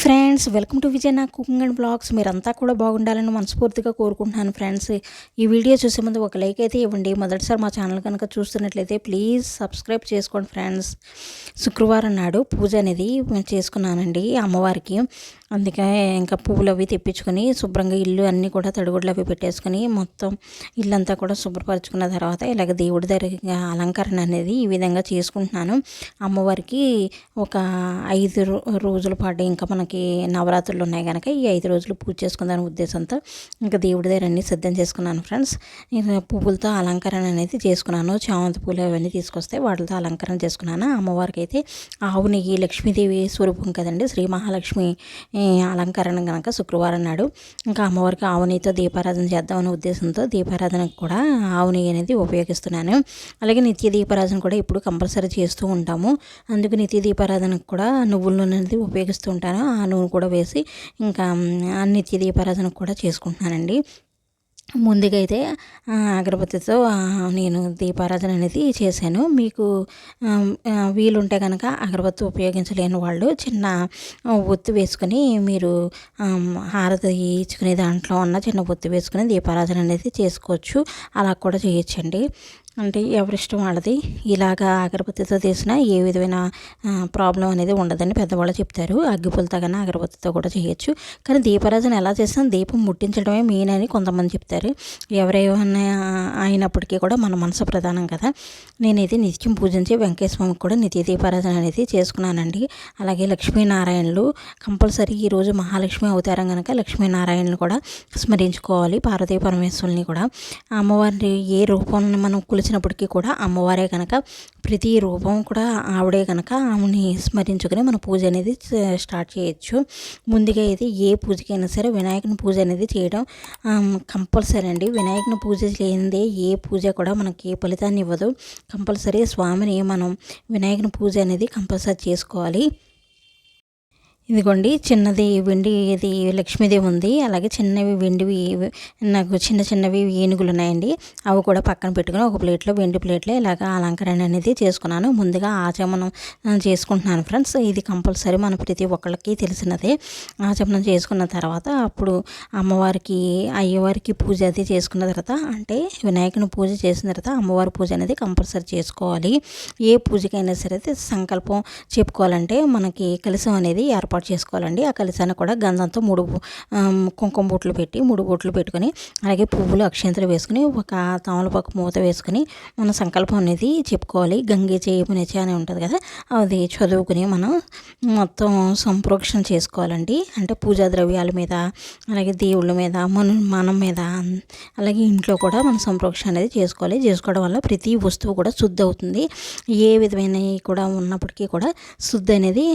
Friends welcome to Vijay నా cooking and blogs మీరంతా కూడా బాగుండాలని మనస్ఫూర్తిగా కోరుకుంటున్నాను ఫ్రెండ్స్ ఈ వీడియో చూసే ముందు ఒక లైక్ అయితే ఇవ్వండి. మొదటిసారి మా ఛానల్ కనుక చూస్తున్నట్లయితే ప్లీజ్ సబ్స్క్రైబ్ చేసుకోండి ఫ్రెండ్స్ శుక్రవారం నాడు పూజ అనేది చేసుకున్నానండి అమ్మవారికి. అందుకే ఇంకా పువ్వులు అవి తెప్పించుకొని శుభ్రంగా ఇల్లు అన్నీ కూడా తడిగుడ్లు అవి పెట్టేసుకొని మొత్తం ఇల్లంతా కూడా శుభ్రపరచుకున్న తర్వాత ఇలాగ దేవుడి దగ్గర అలంకరణ అనేది ఈ విధంగా చేసుకుంటున్నాను. అమ్మవారికి ఒక ఐదు రోజుల పాటు ఇంకా మనకి నవరాత్రులు ఉన్నాయి కనుక ఈ ఐదు రోజులు పూజ చేసుకుందాని ఉద్దేశంతో ఇంకా దేవుడి దగ్గర అన్నీ సిద్ధం చేసుకున్నాను ఫ్రెండ్స్. పువ్వులతో అలంకరణ అనేది చేసుకున్నాను. చామంతి పూలు అవన్నీ తీసుకొస్తే వాటితో అలంకరణ చేసుకున్నాను. అమ్మవారికి అయితే ఆవు నెయ్యి లక్ష్మీదేవి స్వరూపం కదండి. శ్రీ మహాలక్ష్మి అలంకరణ కనుక శుక్రవారం నాడు ఇంకా అమ్మవారికి ఆవు నెయ్యితో దీపారాధన చేద్దామనే ఉద్దేశంతో దీపారాధనకు కూడా ఆవుని అనేది ఉపయోగిస్తున్నాను. అలాగే నిత్య దీపారాధన కూడా ఇప్పుడు కంపల్సరీ చేస్తూ ఉంటాము. అందుకు నిత్య దీపారాధనకు కూడా నువ్వుల నూనె అనేది ఉపయోగిస్తూ ఉంటాను. ఆ నూనె కూడా వేసి ఇంకా నిత్య దీపారాధనకు కూడా చేసుకుంటున్నానండి. ముందుగా అయితే అగరబత్తితో నేను దీపారాధన అనేది చేశాను. మీకు వీలుంటే కనుక అగరబత్తి ఉపయోగించలేని వాళ్ళు చిన్న ఒత్తి వేసుకొని మీరు హారతి ఇచ్చుకునే దాంట్లో ఉన్న చిన్న ఒత్తి వేసుకుని దీపారాధన అనేది చేసుకోవచ్చు. అలా కూడా చేయొచ్చండి. అంటే ఎవరిష్టం వాళ్ళది. ఇలాగా అగరబత్తితో తీసినా ఏ విధమైన ప్రాబ్లం అనేది ఉండదని పెద్దవాళ్ళు చెప్తారు. అగ్గిపులతో కానీ అగరబత్తితో కూడా చేయొచ్చు. కానీ దీపారాధన ఎలా చేసినా దీపం ముట్టించడమే మెయిన్ అని కొంతమంది చెప్తారు. ఎవరేమన్నా అయినప్పటికీ కూడా మన మనసు ప్రధానం కదా. నేనైతే నిత్యం పూజించి స్వామికి కూడా నిత్య దీపారాధన అనేది చేసుకున్నానండి. అలాగే లక్ష్మీనారాయణలు కంపల్సరీ ఈరోజు మహాలక్ష్మి అవతారం కనుక లక్ష్మీనారాయణలు కూడా స్మరించుకోవాలి. పార్వతీ పరమేశ్వరుని కూడా. అమ్మవారిని ఏ రూపంలో మనం కులి కొలిచినప్పటికీ కూడా అమ్మవారే కనుక ప్రతి రూపం కూడా ఆవిడే కనుక ఆమెని స్మరించుకొని మన పూజ అనేది స్టార్ట్ చేయొచ్చు. ముందుగా అయితే ఏ పూజకైనా సరే వినాయకుని పూజ అనేది చేయడం కంపల్సరీ అండి. వినాయకుని పూజ లేనిదే ఏ పూజ కూడా మనకి ఏ ఫలితాన్ని ఇవ్వదు. కంపల్సరీ స్వామిని మనం వినాయకుని పూజ అనేది కంపల్సరీ చేసుకోవాలి. ఇదిగోండి చిన్నది వెండి ఇది లక్ష్మీదేవి ఉంది. అలాగే చిన్నవి వెండివి నాకు చిన్న చిన్నవి ఏనుగులు ఉన్నాయండి. అవి కూడా పక్కన పెట్టుకుని ఒక ప్లేట్లో వెండి ప్లేట్లో ఇలాగ అలంకరణ అనేది చేసుకున్నాను. ముందుగా ఆచమనం చేసుకుంటున్నాను ఫ్రెండ్స్. ఇది కంపల్సరీ మన ప్రతి ఒక్కళ్ళకి తెలిసినదే. ఆచమనం చేసుకున్న తర్వాత అప్పుడు అమ్మవారికి అయ్యవారికి పూజ అది చేసుకున్న తర్వాత అంటే వినాయకుని పూజ చేసిన తర్వాత అమ్మవారి పూజ అనేది కంపల్సరీ చేసుకోవాలి. ఏ పూజకైనా సరే సంకల్పం చెప్పుకోవాలంటే మనకి కలసం అనేది ఏర్పాటు ఏర్పాటు చేసుకోవాలండి. ఆ కలిసాన్ని కూడా గంధంతో మూడు కుంకుమ బొట్లు పెట్టి మూడు బొట్లు పెట్టుకొని అలాగే పువ్వులు అక్షంతలు వేసుకుని ఒక తమలపాకు మూత వేసుకుని మన సంకల్పం అనేది చెప్పుకోవాలి. గంగే చేయమునిచే అని ఉంటుంది కదా అది చదువుకుని మనం మొత్తం సంప్రోక్షణ చేసుకోవాలండి. అంటే పూజా ద్రవ్యాల మీద అలాగే దేవుళ్ళ మీద మన మనం మీద అలాగే ఇంట్లో కూడా మనం సంప్రోక్షణ అనేది చేసుకోవాలి. చేసుకోవడం వల్ల ప్రతి వస్తువు కూడా శుద్ధి అవుతుంది. ఏ విధమైనవి కూడా ఉన్నప్పటికీ కూడా శుద్ధి అనేది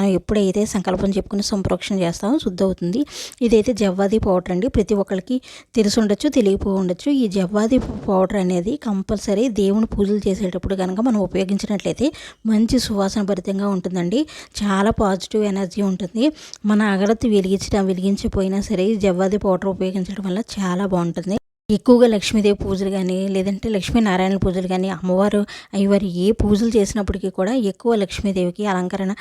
మనం ఎప్పుడైతే సంకల్పం చెప్పుకుని సంప్రోక్షణ చేస్తామో శుద్ధి అవుతుంది. ఇదైతే జవ్వాది పౌడర్ అండి. ప్రతి ఒక్కరికి తెలిసి ఉండొచ్చు తెలియపో ఉండొచ్చు. ఈ జవ్వాది పౌడర్ అనేది కంపల్సరీ దేవుని పూజలు చేసేటప్పుడు కనుక మనం ఉపయోగించినట్లయితే మంచి సువాసన భరితంగా ఉంటుందండి. చాలా పాజిటివ్ ఎనర్జీ ఉంటుంది. మన అగరత్తి వెలిగించడం వెలిగించిపోయినా సరే ఈ జవ్వాది పౌడర్ ఉపయోగించడం వల్ల చాలా బాగుంటుంది. ఎక్కువగా లక్ష్మీదేవి పూజలు కానీ లేదంటే లక్ష్మీనారాయణ పూజలు కానీ అమ్మవారు అయ్యవారు ఏ పూజలు చేసినప్పటికీ కూడా ఎక్కువ లక్ష్మీదేవికి అలంకరణ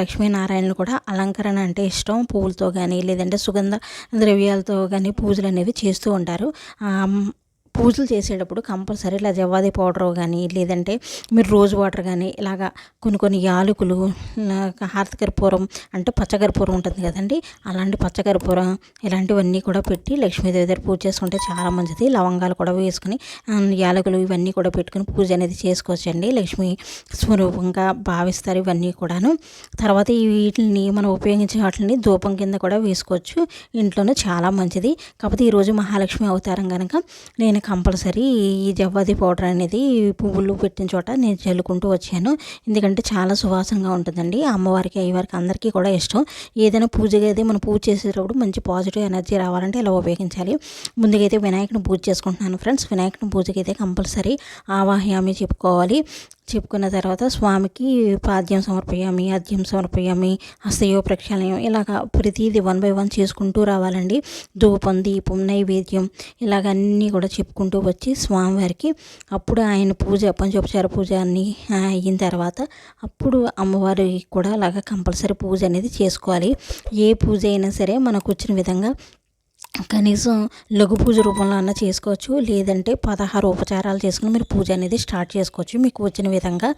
లక్ష్మీనారాయణలు కూడా అలంకరణ అంటే ఇష్టం. పువ్వులతో కానీ లేదంటే సుగంధ ద్రవ్యాలతో కానీ పూజలు అనేవి చేస్తూ ఉంటారు. పూజలు చేసేటప్పుడు కంపల్సరీ ఇలా జవ్వాది పౌడర్ కానీ లేదంటే మీరు రోజు వాటర్ కానీ ఇలాగా కొన్ని కొన్ని యాలకులు హారతకర్పూరం అంటే పచ్చకర్పూరం ఉంటుంది కదండి. అలాంటి పచ్చకర్పూరం ఇలాంటివన్నీ కూడా పెట్టి లక్ష్మీదేవి దగ్గర పూజ చేసుకుంటే చాలా మంచిది. లవంగాలు కూడా వేసుకుని యాలకులు ఇవన్నీ కూడా పెట్టుకుని పూజ అనేది చేసుకోవచ్చండి. లక్ష్మీ స్వరూపంగా భావిస్తారు ఇవన్నీ కూడాను. తర్వాత వీటిని మనం ఉపయోగించే వాటిని ధూపం కింద కూడా వేసుకోవచ్చు. ఇంట్లోనే చాలా మంచిది. కాకపోతే ఈరోజు మహాలక్ష్మి అవతారం కనుక నేను కంపల్సరీ ఈ జవ్వాది పౌడర్ అనేది పువ్వులు పెట్టిన చోట నేను చల్లుకుంటూ వచ్చాను. ఎందుకంటే చాలా సువాసనగా ఉంటుందండి. అమ్మవారికి అయ్యవారికి అందరికీ కూడా ఇష్టం. ఏదైనా పూజ అయితే మనం పూజ చేసేటప్పుడు మంచి పాజిటివ్ ఎనర్జీ రావాలంటే ఇలా ఉపయోగించాలి? ముందుగా అయితే వినాయకుని పూజ చేసుకుంటున్నాను ఫ్రెండ్స్. వినాయకుని పూజకి అయితే కంపల్సరీ ఆవాహ్యామి చెప్పుకోవాలి. చెప్పుకున్న తర్వాత స్వామికి పాద్యం సమర్పయామి అద్యం సమర్పయామి హస్తయో ప్రక్షాళయం ఇలాగ ప్రతిదీ వన్ బై వన్ చేసుకుంటూ రావాలండి. ధూపం దీపం నైవేద్యం ఇలాగ అన్నీ కూడా చెప్పుకుంటూ వచ్చి స్వామివారికి అప్పుడు ఆయన పూజ పంచోపచార పూజ అన్నీ అయిన తర్వాత అప్పుడు అమ్మవారికి కూడా అలాగ కంపల్సరీ పూజ అనేది చేసుకోవాలి. ఏ పూజ అయినా సరే మనకు వచ్చిన విధంగా కనీసం లఘు పూజ రూపంలో అన్న చేసుకోవచ్చు లేదంటే పదహారు ఉపచారాలు చేసుకుని మీరు పూజ అనేది స్టార్ట్ చేసుకోవచ్చు. మీకు వచ్చిన విధంగా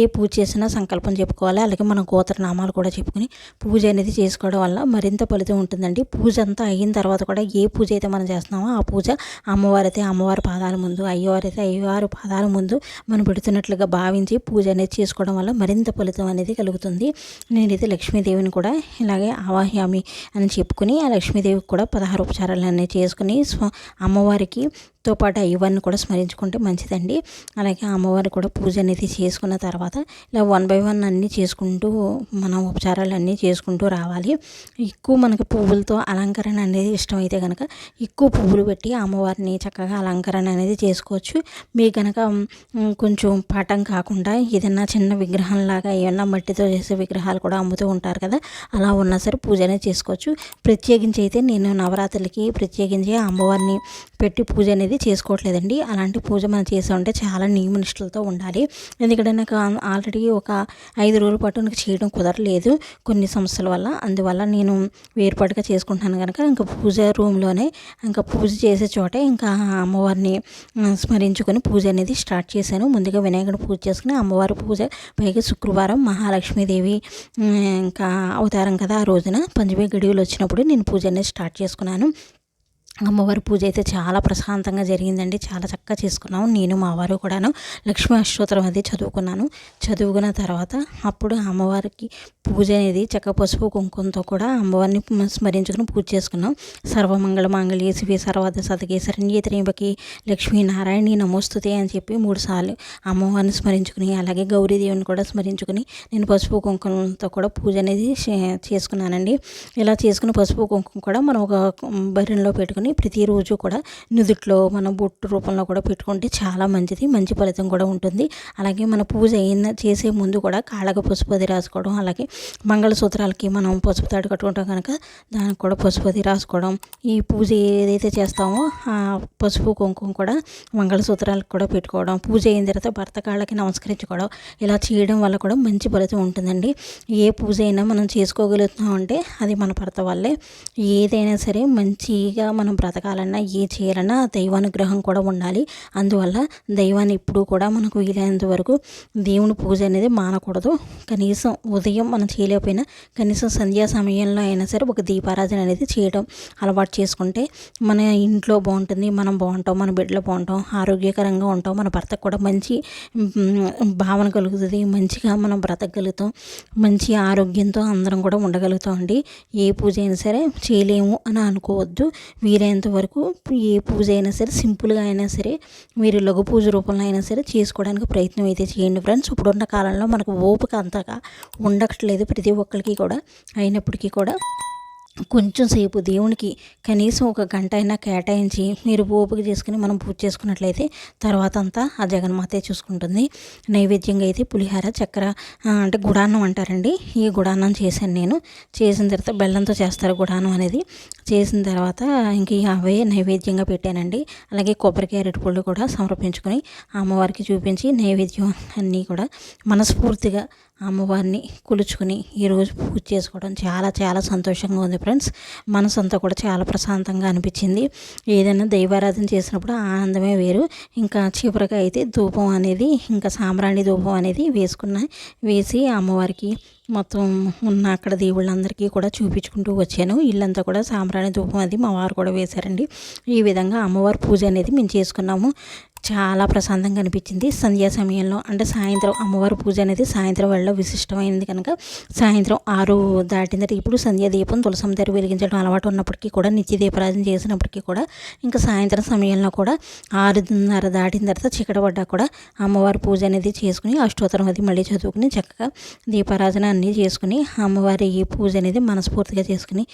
ఏ పూజ చేసినా సంకల్పం చెప్పుకోవాలి. అలాగే మన గోత్రనామాలు కూడా చెప్పుకుని పూజ అనేది చేసుకోవడం వల్ల మరింత ఫలితం ఉంటుందండి. పూజ అంతా అయిన తర్వాత కూడా ఏ పూజ అయితే మనం చేస్తున్నామో ఆ పూజ అమ్మవారి అయితే అమ్మవారి పాదాల ముందు అయ్యవారైతే అయితే అయ్యవారి పాదాల ముందు మనం పెడుతున్నట్లుగా భావించి పూజ అనేది చేసుకోవడం వల్ల మరింత ఫలితం అనేది కలుగుతుంది. నేనైతే లక్ష్మీదేవిని కూడా ఇలాగే ఆవాహ్యామి అని చెప్పుకుని ఆ లక్ష్మీదేవికి కూడా పదహారు ఉపచారాలన్నీ చేసుకుని స్వ అమ్మవారికి తో పాటు అయ్యవారిని కూడా స్మరించుకుంటే మంచిదండి. అలాగే అమ్మవారిని కూడా పూజ అనేది చేసుకున్న తర్వాత ఇలా వన్ బై వన్ అన్నీ చేసుకుంటూ మనం ఉపచారాలు అన్నీ చేసుకుంటూ రావాలి. ఎక్కువ మనకి పువ్వులతో అలంకరణ అనేది ఇష్టమైతే కనుక ఎక్కువ పువ్వులు పెట్టి అమ్మవారిని చక్కగా అలంకరణ అనేది చేసుకోవచ్చు. మీ కనుక కొంచెం పాఠం కాకుండా ఏదైనా చిన్న విగ్రహంలాగా ఏమన్నా మట్టితో చేసే విగ్రహాలు కూడా అమ్ముతూ ఉంటారు కదా అలా ఉన్నా సరే పూజ అనేది చేసుకోవచ్చు. ప్రత్యేకించి అయితే నేను నవరాత్రులకి ప్రత్యేకించి అమ్మవారిని పెట్టి పూజ అనేది అనేది చేసుకోవట్లేదండి. అలాంటి పూజ మనం చేసా ఉంటే చాలా నియమనిష్టలతో ఉండాలి. ఎందుకంటే నాకు ఆల్రెడీ ఒక ఐదు రోజుల పాటు నాకు చేయడం కుదరలేదు కొన్ని సమస్యల వల్ల. అందువల్ల నేను వేరుపాటుగా చేసుకుంటున్నాను కనుక ఇంకా పూజ రూమ్లోనే ఇంకా పూజ చేసే చోటే ఇంకా అమ్మవారిని స్మరించుకొని పూజ అనేది స్టార్ట్ చేశాను. ముందుగా వినాయకుడు పూజ చేసుకుని అమ్మవారి పూజ పైగా శుక్రవారం మహాలక్ష్మీదేవి ఇంకా అవతారం కదా ఆ రోజున. పంచమి గడియలు వచ్చినప్పుడు నేను పూజ అనేది స్టార్ట్ చేసుకున్నాను. అమ్మవారి పూజ అయితే చాలా ప్రశాంతంగా జరిగిందండి. చాలా చక్కగా చేసుకున్నాము. నేను మా వారు కూడాను లక్ష్మీ అష్టోత్తరం అది చదువుకున్నాను. చదువుకున్న తర్వాత అప్పుడు అమ్మవారికి పూజ అనేది చక్క పసుపు కుంకుమతో కూడా అమ్మవారిని స్మరించుకుని పూజ చేసుకున్నాం. సర్వమంగళ మంగళి శివి సర్వాద సతకి త్రేంబకి లక్ష్మీనారాయణి నమోస్తుతే అని చెప్పి మూడు సార్లు అమ్మవారిని స్మరించుకుని అలాగే గౌరీదేవిని కూడా స్మరించుకుని నేను పసుపు కుంకుమతో కూడా పూజ అనేది చేసుకున్నానండి. ఇలా చేసుకుని పసుపు కుంకుమ కూడా మనం ఒక బరిలో పెట్టుకుని ప్రతిరోజు కూడా నుదుట్లో మన బొట్టు రూపంలో కూడా పెట్టుకుంటే చాలా మంచిది మంచి ఫలితం కూడా ఉంటుంది. అలాగే మన పూజ అయిన చేసే ముందు కూడా కాళ్ళకు పసుపు అది రాసుకోవడం అలాగే మంగళసూత్రాలకి మనం పసుపు తాడు కట్టుకుంటాం కనుక దానికి కూడా పసుపు అది రాసుకోవడం. ఈ పూజ ఏదైతే చేస్తామో ఆ పసుపు కుంకుమ కూడా మంగళసూత్రాలకు కూడా పెట్టుకోవడం. పూజ అయిన తర్వాత భర్త కాళ్ళకి నమస్కరించుకోవడం. ఇలా చేయడం వల్ల కూడా మంచి ఫలితం ఉంటుందండి. ఏ పూజ అయినా మనం చేసుకోగలుగుతున్నాం అంటే అది మన భర్త వల్లే. ఏదైనా సరే మంచిగా మనం బ్రతకాలన్నా ఏ చేయాలన్నా దైవానుగ్రహం కూడా ఉండాలి. అందువల్ల దైవాన్ని ఇప్పుడు కూడా మనకు వీలైనంత వరకు దేవుని పూజ అనేది మానకూడదు. కనీసం ఉదయం మనం చేయలేకపోయినా కనీసం సంధ్యా సమయంలో అయినా సరే ఒక దీపారాధన అనేది చేయడం అలవాటు చేసుకుంటే మన ఇంట్లో బాగుంటుంది మనం బాగుంటాం మన బిడ్డలు బాగుంటాం ఆరోగ్యకరంగా ఉంటాం మన భర్తకు కూడా మంచి భావన కలుగుతుంది మంచిగా మనం బ్రతకగలుగుతాం మంచి ఆరోగ్యంతో అందరం కూడా ఉండగలుగుతాం అండి. ఏ పూజ అయినా సరే చేయలేము అని అనుకోవద్దు. వీలైనంత వరకు ఏ పూజ అయినా సరే సింపుల్గా అయినా సరే మీరు లఘు పూజ రూపంలో అయినా సరే చేసుకోవడానికి ప్రయత్నం అయితే చేయండి ఫ్రెండ్స్. ఇప్పుడున్న కాలంలో మనకు ఓపిక అంతగా ఉండట్లేదు ప్రతి ఒక్కరికి కూడా అయినప్పటికీ కూడా. కొంచెం సేపు దేవునికి కనీసం ఒక గంట అయినా కేటాయించి మీరు ఓపిక చేసుకుని మనం పూజ చేసుకున్నట్లయితే తర్వాత అంతా ఆ జగన్మాతే చూసుకుంటుంది. నైవేద్యంగా అయితే పులిహార చక్కెర అంటే గుడాన్నం అంటారండి. ఈ గుడాన్నం చేశాను నేను. చేసిన తర్వాత బెల్లంతో చేస్తారు గుడాన్నం అనేది. చేసిన తర్వాత ఇంక అవే నైవేద్యంగా పెట్టానండి. అలాగే కొబ్బరికాయ అరటిపళ్ళు కూడా సమర్పించుకొని అమ్మవారికి చూపించి నైవేద్యం అన్నీ కూడా మనస్ఫూర్తిగా అమ్మవారిని కొలుచుకుని ఈరోజు పూజ చేసుకోవడం చాలా చాలా సంతోషంగా ఉంది. ఫ్రెండ్స్. మనసు అంతా కూడా చాలా ప్రశాంతంగా అనిపించింది. ఏదైనా దైవారాధన చేసినప్పుడు ఆనందమే వేరు. ఇంకా చివరిగా అయితే ధూపం అనేది ఇంకా సాంబ్రాణి ధూపం అనేది వేసుకున్న వేసి అమ్మవారికి మొత్తం ఉన్న అక్కడ దేవుళ్ళందరికీ కూడా చూపించుకుంటూ వచ్చాను. ఇల్లంతా కూడా సాంబ్రాణి ధూపం అది మా వారు కూడా వేశారండి. ఈ విధంగా అమ్మవారి పూజ అనేది మేము చేసుకున్నాము. చాలా ప్రశాంతంగా అనిపించింది. సంధ్యా సమయంలో అంటే సాయంత్రం అమ్మవారి పూజ అనేది సాయంత్రం వేళలో విశిష్టమైనది కనుక సాయంత్రం ఆరు దాటిన తర్వాత ఇప్పుడు సంధ్యా దీపం తులసం దగ్గర వెలిగించడం అలవాటు ఉన్నప్పటికీ కూడా నిత్య దీపరాజన చేసినప్పటికీ కూడా ఇంకా సాయంత్రం సమయంలో కూడా ఆరున్నర దాటిన తర్వాత చికట పడ్డా కూడా అమ్మవారి పూజ అనేది చేసుకుని అష్టోత్తరం అది మళ్ళీ చదువుకుని చక్కగా దీపారాధన అన్నీ చేసుకుని అమ్మవారి పూజ అనేది మనస్ఫూర్తిగా చేసుకుని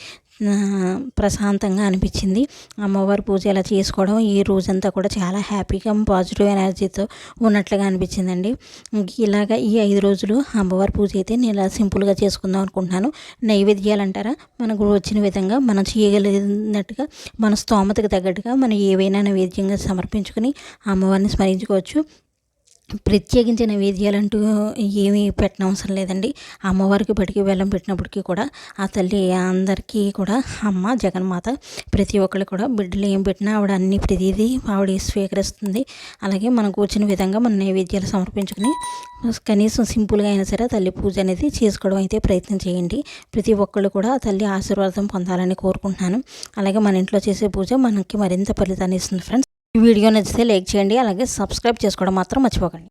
ప్రశాంతంగా అనిపించింది. అమ్మవారి పూజ ఇలా చేసుకోవడం ఈ రోజంతా కూడా చాలా హ్యాపీగా పాజిటివ్ ఎనర్జీతో ఉన్నట్లుగా అనిపించిందండి. ఇలాగ ఈ ఐదు రోజులు అమ్మవారి పూజ అయితే నేను ఇలా సింపుల్గా చేసుకుందాం అనుకుంటున్నాను. నైవేద్యాలు అంటారా మనకు వచ్చిన విధంగా మనం చేయగలిగినట్టుగా మన స్తోమతకు తగ్గట్టుగా మనం ఏవైనా నైవేద్యంగా సమర్పించుకుని అమ్మవారిని స్మరించుకోవచ్చు. ప్రత్యేకించిన నైవేద్యాలంటూ ఏమీ పెట్టనవసరం లేదండి. అమ్మవారికి బడికి వెళ్ళం పెట్టినప్పటికీ కూడా ఆ తల్లి అందరికీ కూడా అమ్మ జగన్మాత ప్రతి ఒక్కళ్ళు కూడా బిడ్డలు ఏం పెట్టినా ఆవిడ అన్ని ప్రతిదీ ఆవిడ స్వీకరిస్తుంది. అలాగే మనకు వచ్చిన విధంగా మన నైవేద్యాలు సమర్పించుకుని కనీసం సింపుల్గా అయినా సరే తల్లి పూజ అనేది చేసుకోవడం అయితే ప్రయత్నం చేయండి. ప్రతి ఒక్కళ్ళు కూడా ఆ తల్లి ఆశీర్వాదం పొందాలని కోరుకుంటున్నాను. అలాగే మన ఇంట్లో చేసే పూజ మనకి మరింత ఫలితాన్ని ఇస్తుంది ఫ్రెండ్స్. వీడియో నచ్చితే లైక్ చేయండి అలాగే సబ్స్క్రైబ్ చేసుకోవడం మాత్రం మర్చిపోకండి.